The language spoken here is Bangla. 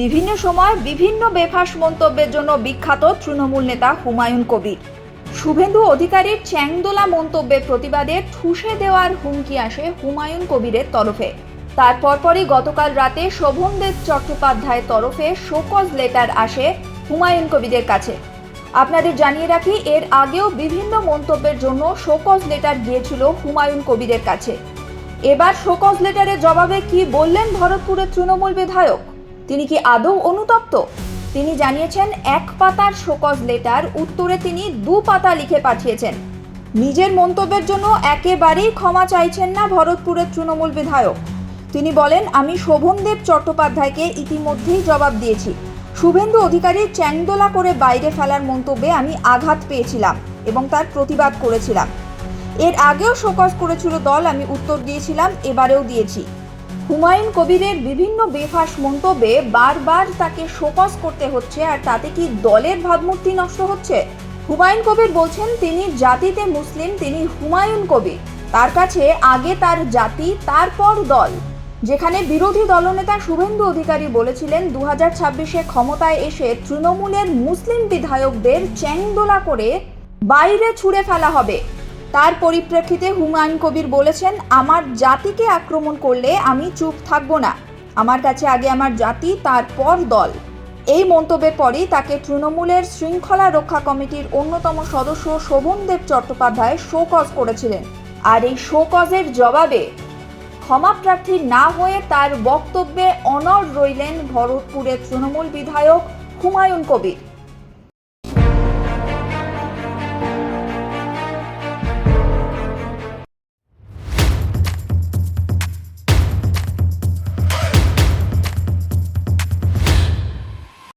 বিভিন্ন সময় বিভিন্ন বেফাস মন্তব্যের জন্য বিখ্যাত তৃণমূল নেতা হুমায়ুন কবির। শুভেন্দু অধিকারীর চ্যাংদোলা মন্তব্যের প্রতিবাদে ঠুসে দেওয়ার হুমকি আসে হুমায়ুন কবিরের তরফে। তার পরপরই গতকাল রাতে শোভনদেব চট্টোপাধ্যায়ের তরফে শোকজ লেটার আসে হুমায়ুন কবিরের কাছে। আপনাদের জানিয়ে রাখি, এর আগেও বিভিন্ন মন্তব্যের জন্য শোকজ লেটার গিয়েছিল হুমায়ুন কবিরের কাছে। এবার শোকজ লেটারের জবাবে কি বললেন ভরতপুরের তৃণমূল বিধায়ক? তিনি কি আদৌ অনুতপ্ত? তিনি জানিয়েছেন, এক পাতার শোকজ লেটার উত্তরে তিনি দু পাতা লিখে পাঠিয়েছেন। নিজের মন্তব্যের জন্য একেবারেই ক্ষমা চাইছেন না ভরতপুরের তৃণমূল বিধায়ক। তিনি বলেন, আমি শোভনদেব চট্টোপাধ্যায়কে ইতিমধ্যেই জবাব দিয়েছি। শুভেন্দু অধিকারীর চ্যাংদোলা করে বাইরে ফেলার মন্তব্যে আমি আঘাত পেয়েছিলাম এবং তার প্রতিবাদ করেছিলাম। এর আগেও শোকজ করেছিল দল, আমি উত্তর দিয়েছিলাম, এবারেও দিয়েছি। হুমায়ুন কবিরের বিভিন্ন বেফাস মন্তব্যে বারবার তাকে শোকজ করতে হচ্ছে আর তাতে কি দলের ভাবমূর্তি নষ্ট হচ্ছে? হুমায়ুন কবির বলছেন, তিনি জাতিতে মুসলিম, তিনি হুমায়ুন কবির। তার কাছে আগে তার জাতি, তারপর দল। যেখানে বিরোধী দলনেতা শুভেন্দু অধিকারী বলেছিলেন দু হাজার ছাব্বিশে ক্ষমতায় এসে তৃণমূলের মুসলিম বিধায়কদের চ্যাংদোলা করে বাইরে ছুঁড়ে ফেলা হবে। তার পরিপ্রেক্ষিতে হুমায়ুন কবির বলেছেন, আমার জাতিকে আক্রমণ করলে আমি চুপ থাকব না। আমার কাছে আগে আমার জাতি, তারপর দল। এই মন্তব্যের পরই তাকে তৃণমূলের শৃঙ্খলা রক্ষা কমিটির অন্যতম সদস্য শোভনদেব চট্টোপাধ্যায় শোকজ করেছিলেন। আর এই শোকজের জবাবে ক্ষমাপ্রার্থী না হয়ে তার বক্তব্যে অনড় রইলেন ভরতপুরের তৃণমূল বিধায়ক হুমায়ুন কবির।